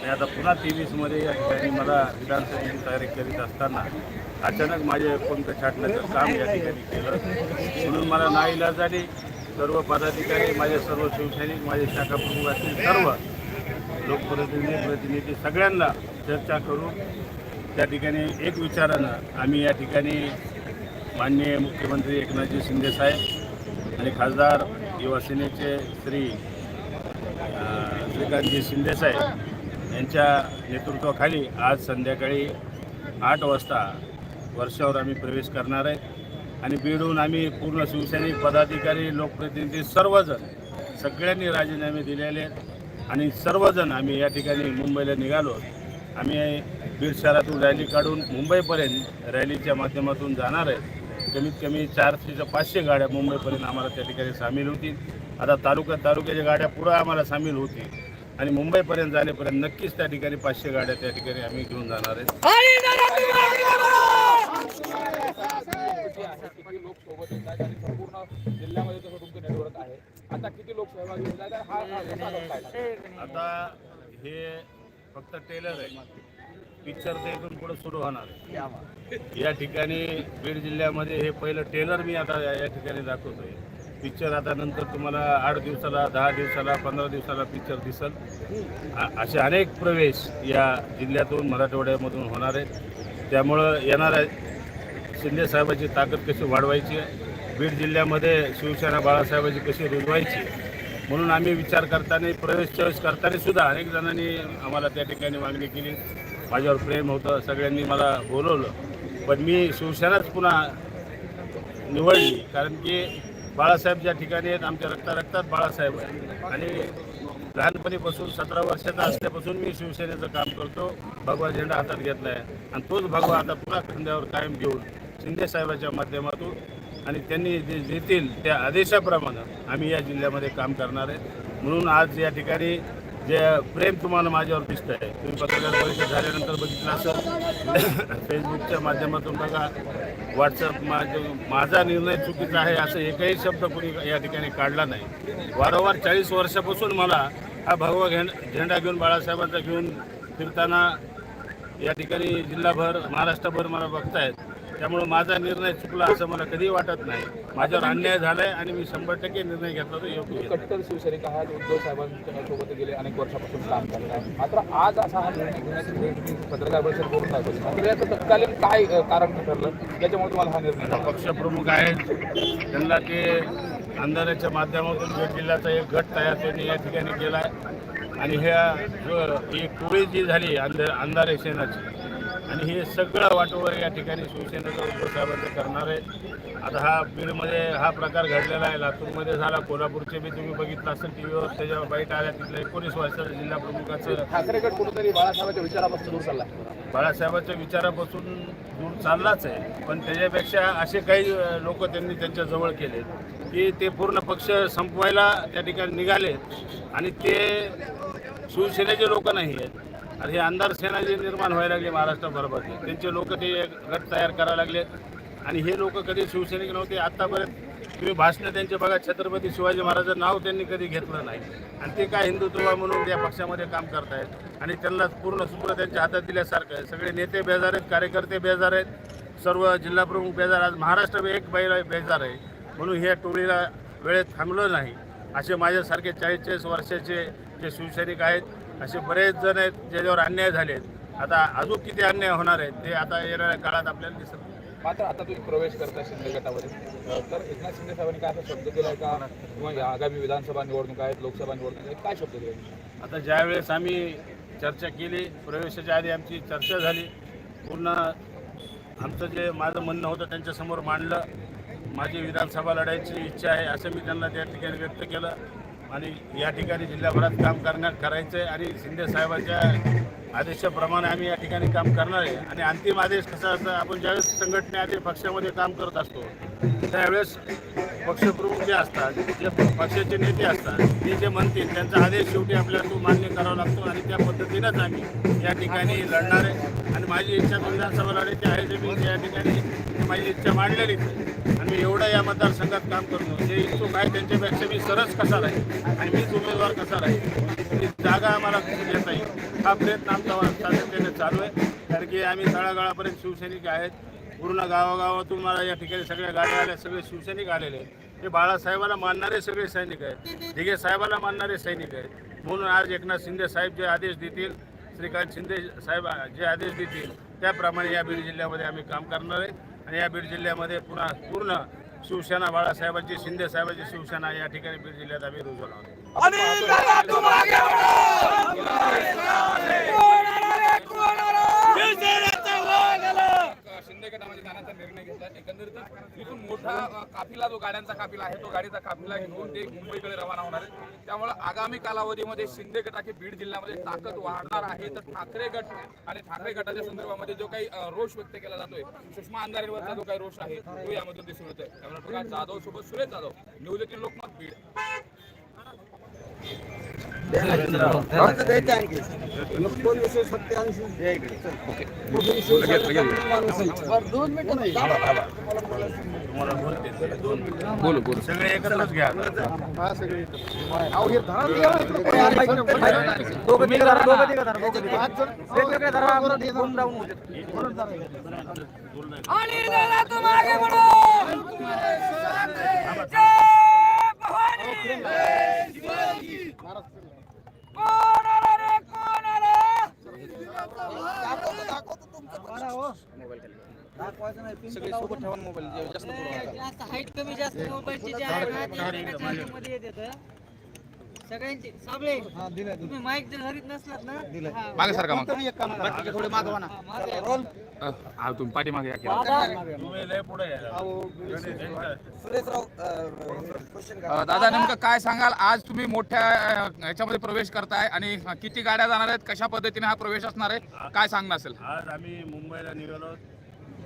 आणि आता पुन्हा तेवीसमध्ये या ठिकाणी मला विधानसभेची तयारी करीत असताना अचानक माझे पंख छाटण्याचं काम या ठिकाणी केलं. म्हणून मला नाईलाजाने सर्व पदाधिकारी माझे सर्व शिवसैनिक माझे शाखा प्रमुख असतील सर्व लोकप्रतिनिधी प्रतिनिधी सगळ्यांना चर्चा करून त्या ठिकाणी एक विचारानं आम्ही या ठिकाणी माननीय मुख्यमंत्री एकनाथजी शिंदे साहेब आणि खासदार युवासेनेचे श्री श्रीकांतजी शिंदे साहेब यांच्या नेतृत्वाखाली आज संध्याकाळी आठ वाजता वर्षावर आम्ही प्रवेश करणार आहे. आणि बीडहून आम्ही पूर्ण शिवसैनिक पदाधिकारी लोकप्रतिनिधी सर्वजण सगळ्यांनी राजीनामे दिलेले आहेत. आणि सर्वजण आम्ही या ठिकाणी मुंबईला निघालो. आम्ही बीड शहरातून रॅली काढून मुंबईपर्यंत रॅलीच्या माध्यमातून जाणार आहे. कमीत कमी चारशे ते पाचशे गाड्या मुंबईपर्यंत आम्हाला त्या ठिकाणी सामील होतील. आता तालुका तालुक्याच्या गाड्या पुढं आम्हाला सामील होतील. आणि मुंबईपर्यंत जाण्यापर्यंत नक्कीच त्या ठिकाणी पाचशे गाड्या त्या ठिकाणी आम्ही घेऊन जाणार आहेत आता हा फक्त टेलर आहे. पिक्चर ते इथून पुढे सुरू होणार आहे. या ठिकाणी बीड जिल्ह्यामध्ये हे पहिलं टेलर मी आता या या ठिकाणी दाखवतोय. पिक्चर आता नंतर तुम्हाला आठ दिवसाला दहा दिवसाला पंधरा दिवसाला पिक्चर दिसल. असे अनेक प्रवेश या जिल्ह्यातून मराठवाड्यामधून होणार आहेत. त्यामुळं येणाऱ्या शिंदेसाहेबाची ताकद कशी वाढवायची बीड जिल्ह्यामध्ये शिवसेना बाळासाहेबाची कशी रुजवायची म्हणून आम्ही विचार करताना प्रवेश चॉईस करताना सुद्धा अनेक जणांनी आम्हाला त्या ठिकाणी मागणी केली. माझ्यावर प्रेम होतं सगळ्यांनी मला बोलवलं. पण मी शिवसेनाच पुन्हा निवडली. कारण की बाळासाहेब ज्या ठिकाणी आहेत आमच्या रक्ता रक्तात बाळासाहेब आहेत. आणि लहानपणीपासून सतरा वर्षाचा असल्यापासून मी शिवसेनेचं काम करतो. भगवा झेंडा हातात घेतला आहे आणि तोच भगवा आता पुन्हा खांद्यावर कायम घेऊन शिंदेसाहेबाच्या माध्यमातून आणि त्यांनी जे देतील त्या आदेशाप्रमाणे आम्ही या जिल्ह्यामध्ये काम करणार आहे. म्हणून आज या ठिकाणी जे प्रेम तुम्हाला माझ्यावर दिसतं आहे तुम्ही पत्रकार परिषद झाल्यानंतर बघितलं असेल. फेसबुकच्या माध्यमातून बघा. व्हॉट्सअप माझं माझा निर्णय चुकीचा आहे असं एकही शब्द कोणी या ठिकाणी काढला नाही. वारंवार चाळीस वर्षापासून मला हा भगवा घेण झेंडा घेऊन बाळासाहेबांचा घेऊन फिरताना या ठिकाणी जिल्हाभर महाराष्ट्रभर मला बघतायत. त्यामुळं माझा निर्णय चुकला असं मला कधीही वाटत नाही. माझ्यावर अन्याय झालाय आणि मी शंभर टक्के निर्णय घेतला तो योग्य. कट्टर शिवसैनिक आहात उद्धव साहेबांच्या सोबत गेले अनेक वर्षापासून काम करत आहे. मात्र आज असा हा निर्णय घेण्याची पत्रकार परिषद करून याचं तत्कालीन काय कारण ठरलं त्याच्यामुळे तुम्हाला हा निर्णय पक्षप्रमुख आहेत. त्यांना ते अंधाराच्या माध्यमातून बीड जिल्ह्याचा एक गट तयार त्यांनी या ठिकाणी केला आहे आणि ह्या जो ही टोळी जी झाली अंध अंधारे सेनाची आणि हे सगळं वाटोवर या ठिकाणी शिवसेनेचं उद्धव साहेबांचं करणार आहे. आता हा बीडमध्ये हा प्रकार घडलेला आहे. लातूरमध्ये झाला कोल्हापूरचे बी तुम्ही बघितलं असेल टी व्हीवर त्याच्या बाईट आल्या तिथलं एकोणीस वर्षाचं जिल्हा प्रमुखाचं. ठाकरे गट कुठेतरी बाळासाहेबांच्या विचारापासून दूर चालला. बाळासाहेबांच्या विचारापासून दूर चाललाच आहे. पण त्याच्यापेक्षा असे काही लोक त्यांनी त्यांच्या जवळ केले की ते पूर्ण पक्ष संपवायला त्या ठिकाणी निघाले आणि ते शिवसेनेचे लोक नाही आहेत. आणि हे अंधार सेना निर्माण व्हायला लागली महाराष्ट्राबरोबर त्यांचे लोक ते गट तयार करायला लागले. आणि हे लोक कधी शिवसैनिक नव्हते आत्तापर्यंत तुम्ही भाषणं त्यांचे बघा छत्रपती शिवाजी महाराजांचं नाव त्यांनी कधी घेतलं नाही. आणि ते काय हिंदुत्व म्हणून त्या पक्षामध्ये काम करतायत. आणि त्यांना पूर्ण सूत्र त्यांच्या हातात दिल्यासारखं आहे. सगळे नेते बेजार आहेत कार्यकर्ते बेजार आहेत. सर्व जिल्हाप्रमुख बेजार आज महाराष्ट्र एक बैल बेजार आहे. म्हणून ह्या टोळीला वेळेत थांबलं नाही. असे माझ्यासारखे चाळीस चाळीस वर्षाचे जे शिवसैनिक आहेत असे बरेच जण आहेत ज्याच्यावर अन्याय झाले आहेत. आता अजून किती अन्याय होणार आहेत ते आता येणाऱ्या काळात आपल्याला दिसत. मात्र आता तुम्ही प्रवेश करता शिंदे गटामध्ये. तर एकनाथ शिंदे साहेबांनी काय असा शब्द दिलाय का? किंवा या आगामी विधानसभा निवडणूक आहेत लोकसभा निवडणूक आहेत काय शब्द दिले आता ज्यावेळेस आम्ही चर्चा केली प्रवेशाच्या आधी आमची चर्चा झाली पूर्ण आमचं जे माझं म्हणणं होतं त्यांच्यासमोर मांडलं. माझी विधानसभा लढायची इच्छा आहे असं मी त्यांना त्या ठिकाणी व्यक्त केलं. आणि या ठिकाणी जिल्हाभरात काम करण्यात करायचं आहे आणि शिंदे साहेबांच्या आदेशाप्रमाणे आम्ही या ठिकाणी काम करणार आहे. आणि अंतिम आदेश कसा असतं? आपण ज्यावेळेस संघटनेआधी पक्षामध्ये काम करत असतो त्यावेळेस पक्षप्रमुख जे असतात जे पक्षाचे नेते असतात ते जे म्हणतील त्यांचा आदेश शेवटी आपल्याला तो मान्य करावा लागतो आणि त्या पद्धतीनंच आम्ही या ठिकाणी लढणार आहे. आणि माझी इच्छा विधानसभा लढायची आहे ते मी या ठिकाणी माझी इच्छा मांडलेलीच आहे. आणि मी एवढं या मतदारसंघात काम करतो जे इच्छुक आहे त्यांच्यापेक्षा मी सरस कसा राहील? आणि मीच उमेदवार कसा राहील? ती जागा आम्हाला कशी घेता येईल हा प्रयत्न आमचा सातत्याने चालू आहे. कारण की आम्ही तळागाळापर्यंत शिवसैनिक आहेत. पूर्ण गावागावातून मला या ठिकाणी सगळ्या गाड्या आल्या सगळे शिवसैनिक आलेले आहेत. हे बाळासाहेबाला मानणारे सगळे सैनिक आहेत. दिघे साहेबाला मानणारे सैनिक आहेत. म्हणून आज एकनाथ शिंदे साहेब जे आदेश देतील श्रीकांत शिंदे साहेब जे आदेश देतील त्याप्रमाणे या बीड जिल्ह्यामध्ये आम्ही काम करणार आहे. आणि या बीड जिल्ह्यामध्ये पुन्हा पूर्ण शिवसेना बाळासाहेबांची शिंदे साहेबांची शिवसेना या ठिकाणी बीड जिल्ह्यात आम्ही रुजवणार आहोत. गटामध्ये जाण्याचा निर्णय घेतला. एकंदरीत इथून मोठा काफिला जो गाड्यांचा काफिला आहे तो गाडीचा काफिला घेऊन ते मुंबईकडे रवाना होणार आहे त्यामुळे आगामी कालावधीमध्ये शिंदे गटाची बीड जिल्ह्यामध्ये ताकद वाढणार आहे. तर ठाकरे गट आणि ठाकरे गटाच्या संदर्भामध्ये जो काही रोष व्यक्त केला जातोय सुषमा अंधारेवरचा जो काही रोष आहे तो यामधून दिसून येतोय. त्यामुळे प्रकाश जाधव सोबत सुरेश जाधव न्यूज एटीन लोकमत बीड. बोलू बोलू सगळे एकत्रच घ्या आणि दादा तुम जास्त हाईट कमी जास्त मोबाईलची जे आहे ना ते एकाच मध्ये येते सगळ्यांची साबळे तुम्ही माईक जर धरीत नसलात ना हा. मागे. सारखा मग मागे आहे. अ, हा तुम्ही पाठीमागे या की. तुम्ही लय पुढे यायला. अ, दादा नेमकं काय सांगाल? आज तुम्ही मोठ्या अ, ह्याच्यामध्ये प्रवेश करताय आणि किती गाड्या जाणार आहेत? कशा पद्धतीने हा प्रवेश असणार आहे? काय सांगणं असेल? आज आम्ही मुंबईला निघालो.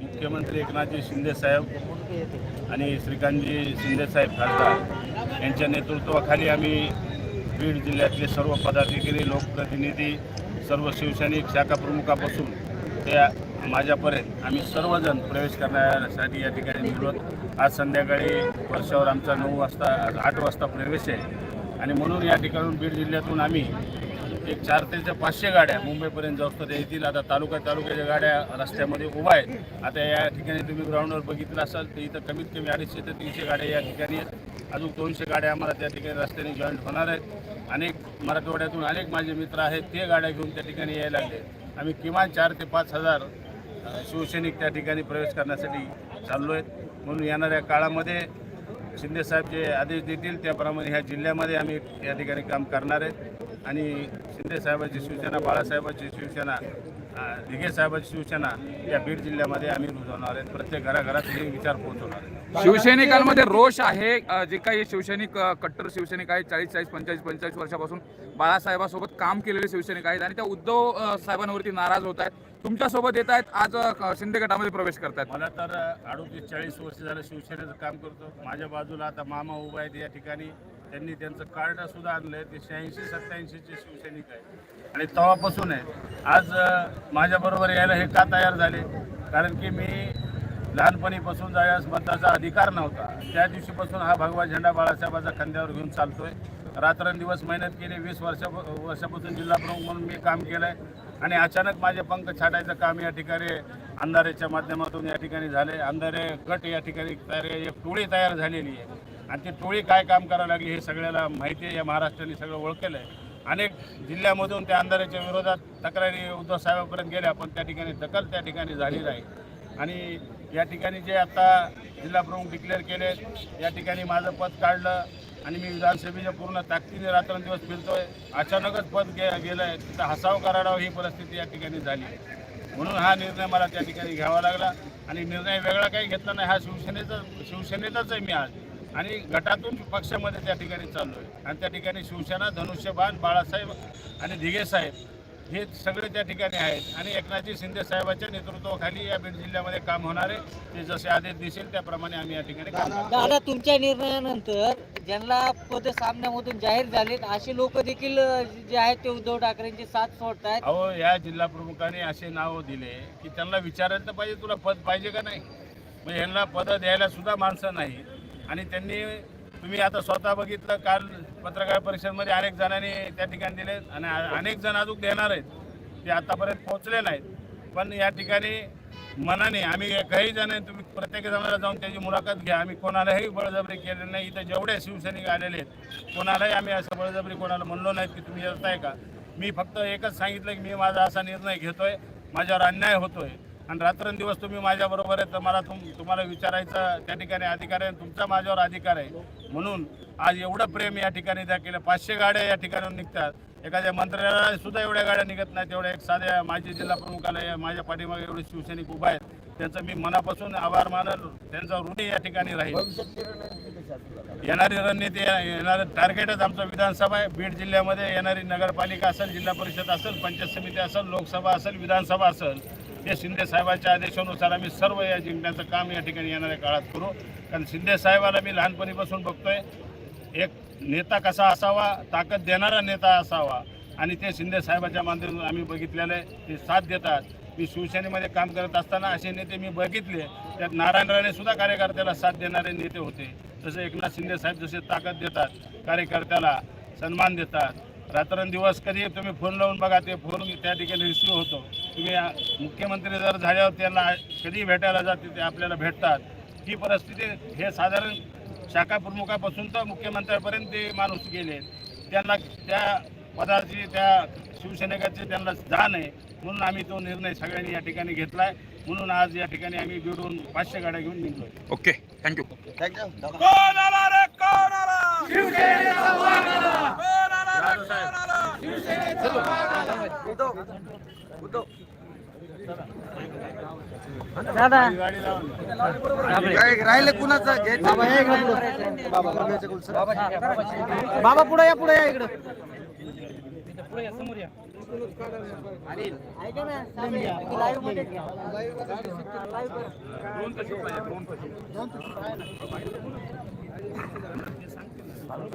मुख्यमंत्री एकनाथजी शिंदे साहेब आणि श्रीकांतजी शिंदे साहेब खासदार यांच्या नेतृत्वाखाली आम्ही बीड जिल्ह्यातले सर्व पदाधिकारी लोकप्रतिनिधी सर्व शिवसैनिक शाखा प्रमुखापासून माझ्यापर्यंत आम्ही सर्वजण प्रवेश करण्यासाठी या ठिकाणी निघलो आज संध्याकाळी वर्षावर आमचा नऊ वाजता आठ वाजता प्रवेश आहे. आणि म्हणून या ठिकाणून बीड जिल्ह्यातून आम्ही एक चार ते पाचशे गाड्या मुंबईपर्यंत जास्त तर येतील आता तालुका तालुक्याच्या गाड्या रस्त्यामध्ये उभा आहेत. आता या ठिकाणी तुम्ही ग्राउंडवर बघितलं असाल तर इथं कमीत कमी अडीचशे ते तीनशे गाड्या या ठिकाणी आहेत. अजून दोनशे गाड्या आम्हाला त्या ठिकाणी रस्त्याने जॉईंट होणार आहेत. अनेक मराठवाड्यातून अनेक माझे मित्र आहेत ते गाड्या घेऊन त्या ठिकाणी यायला लागले आम्ही किमान चार ते पाच हजार शिवसैनिक त्या ठिकाणी प्रवेश करण्यासाठी चाललो आहेत. म्हणून येणाऱ्या काळामध्ये शिंदे साहेब जे आदेश देतील त्याप्रमाणे ह्या जिल्ह्यामध्ये आम्ही या ठिकाणी काम करणार आहेत. आणि शिंदे साहेबांची शिवसेना बाळासाहेबांची शिवसेना दिघे साहेबांची शिवसेना या बीड जिल्ह्यामध्ये आम्ही रुजवणार आहेत प्रत्येक घराघरात हे विचार पोहोचवणार आहेत शिवसैनिकांमध्ये रोष आहे. जे काही शिवसैनिक कट्टर शिवसैनिक आहेत चाळीस चाळीस पंचाळीस पंचाळीस वर्षापासून बाळासाहेबांसोबत काम केलेले शिवसैनिक आहेत आणि त्या उद्धव साहेबांवरती नाराज होत आहेत. तुमच्यासोबत येत आहेत. आज शिंदे गटामध्ये प्रवेश करतात मला तर अडोतीस चाळीस वर्ष झालं शिवसेनेचं काम करतो. माझ्या बाजूला आता मामा उभा आहेत या ठिकाणी. त्यांनी त्यांचं कार्ड सुद्धा आणलंय. ते शहाऐंशी सत्याऐंशीचे शिवसैनिक आहेत. आणि तेव्हापासून आहे. आज माझ्याबरोबर यायला हे का तयार झाले? कारण की मी लहानपणीपासून जायास मताचा अधिकार नव्हता. त्या दिवशीपासून हा भगवा झेंडा बाळासाहेबाचा खांद्यावर घेऊन चालतोय. रात्रंदिवस मेहनत केली. वीस वर्षा वर्षापासून जिल्हा प्रमुख म्हणून मी काम केलं आहे आणि अचानक माझे पंख छाटायचं काम या ठिकाणी अंधारेच्या माध्यमातून या ठिकाणी झाले. अंधारे गट या ठिकाणी तयार एक टोळी तयार झालेली आहे. आणि ती टोळी काय काम करावं लागली हे सगळ्याला माहिती आहे. या महाराष्ट्राने सगळं ओळखेलं आहे. अनेक जिल्ह्यामधून त्या अंधाराच्या विरोधात तक्रारी उद्धव साहेबांपर्यंत गेल्या पण त्या ठिकाणी दखल त्या ठिकाणी झाली नाही. आणि या ठिकाणी जे आता जिल्हा प्रमुख डिक्लेअर केले या ठिकाणी माझं पद काढलं. आणि मी विधानसभेच्या पूर्ण ताकदीने रात्रंदिवस फिरतोय. अचानकच पद गे गेलं आहे तिथं हसाव कराडाव ही परिस्थिती या ठिकाणी झाली. आहे म्हणून हा निर्णय मला त्या ठिकाणी घ्यावा लागला. आणि निर्णय वेगळा काही घेतला नाही. हा शिवसेनेचा शिवसेनेचाच आहे मी आज. आणि गटातून पक्षामध्ये त्या ठिकाणी चाललो आहे आणि त्या ठिकाणी शिवसेना धनुष्यबाण बाळासाहेब आणि दिघेसाहेब हे सगळे त्या ठिकाणी आहेत. आणि एकनाथजी शिंदे साहेबांच्या नेतृत्वाखाली या बीड जिल्ह्यामध्ये काम होणार आहे. ते जसे आदेश दिसेल त्याप्रमाणे आम्ही या ठिकाणी दादा तुमच्या निर्णयानंतर ज्यांना पद सामन्यामधून जाहीर झालेत असे लोक देखील जे आहेत ते उद्धव ठाकरेंची साथ सोडतायत. अहो या जिल्हा प्रमुखाने असे नाव दिले की त्यांना विचारायला तर पाहिजे तुला पद पाहिजे का नाही? म्हणजे यांना पद द्यायला सुद्धा माणसं नाही आणि त्यांनी तुम्ही आता स्वतः बघितलं काल पत्रकार परिषदेमध्ये अनेक जणांनी त्या ठिकाणी दिले आणि अनेक जण अजून देणार आहेत. ते आतापर्यंत पोहोचले नाहीत. पण या ठिकाणी मनाने आम्ही काही जण तुम्ही प्रत्येक जणाला जाऊन त्याची मुलाखत घ्या. आम्ही कोणालाही बळजबरी केलेली नाही. इथं जेवढे शिवसैनिक आलेले आहेत कोणालाही आम्ही असं बळजबरी कोणाला म्हणलो नाहीत की तुम्ही येताय का? मी फक्त एकच सांगितलं की मी माझा असा निर्णय घेतोय. माझ्यावर अन्याय होतोय. आणि रात्रंदिवस तुम्ही माझ्याबरोबर आहे तर मला तुम तुम्हाला विचारायचं त्या ठिकाणी अधिकार आहे तुमचा माझ्यावर अधिकार आहे. म्हणून आज एवढं प्रेम या ठिकाणी त्या केलं. पाचशे गाड्या या ठिकाणून निघतात. एखाद्या मंत्र्याला सुद्धा एवढ्या गाड्या निघत नाहीत. तेवढ्या एक साध्या माजी जिल्हा प्रमुखाला या माझ्या पाठीमागे एवढे शिवसैनिक उभा आहेत. त्यांचं मी मनापासून आभार मानल. त्यांचा ऋणी या ठिकाणी राहील. येणारी रणनीती येणारं टार्गेटच आमचं विधानसभा आहे. बीड जिल्ह्यामध्ये येणारी नगरपालिका असेल जिल्हा परिषद असेल पंचायत समिती असेल लोकसभा असेल विधानसभा असेल हे शिंदे साहेबांच्या आदेशानुसार आम्ही सर्व या जिंकण्याचं काम या ठिकाणी येणाऱ्या काळात करू. कारण शिंदे साहेबाला मी लहानपणीपासून बघतोय एक नेता कसा असावा ताकद देणारा नेता असावा आणि ते शिंदे साहेबाच्या माध्यमातून आम्ही बघितलेलं आहे ते साथ देतात. मी शिवसेनेमध्ये काम करत असताना असे नेते मी बघितले त्यात नारायण राणेसुद्धा कार्यकर्त्याला साथ देणारे नेते होते. तसे एकनाथ शिंदे साहेब जसे ताकद देतात कार्यकर्त्याला सन्मान देतात. रात्रंदिवस कधी तुम्ही फोन लावून बघा ते फोन त्या ठिकाणी रिसिव्ह होतो. तुम्ही मुख्यमंत्री जर झाल्यावर त्यांना कधी भेटायला जाते ते आपल्याला भेटतात. ही परिस्थिती हे साधारण शाखा प्रमुखापासून तर मुख्यमंत्र्यापर्यंत ते माणूस गेले. त्यांना त्या पदाची त्या शिवसैनिकाची त्यांना जाण आहे. म्हणून आम्ही तो निर्णय सगळ्यांनी या ठिकाणी घेतलाय. म्हणून आज या ठिकाणी आम्ही बिडून पाचशे गाड्या घेऊन निघलोय. ओके थँक्यू कोण दादा. राहिले कुणाचं? घे बाबा पुढे. या पुढे. या इकडं. दोन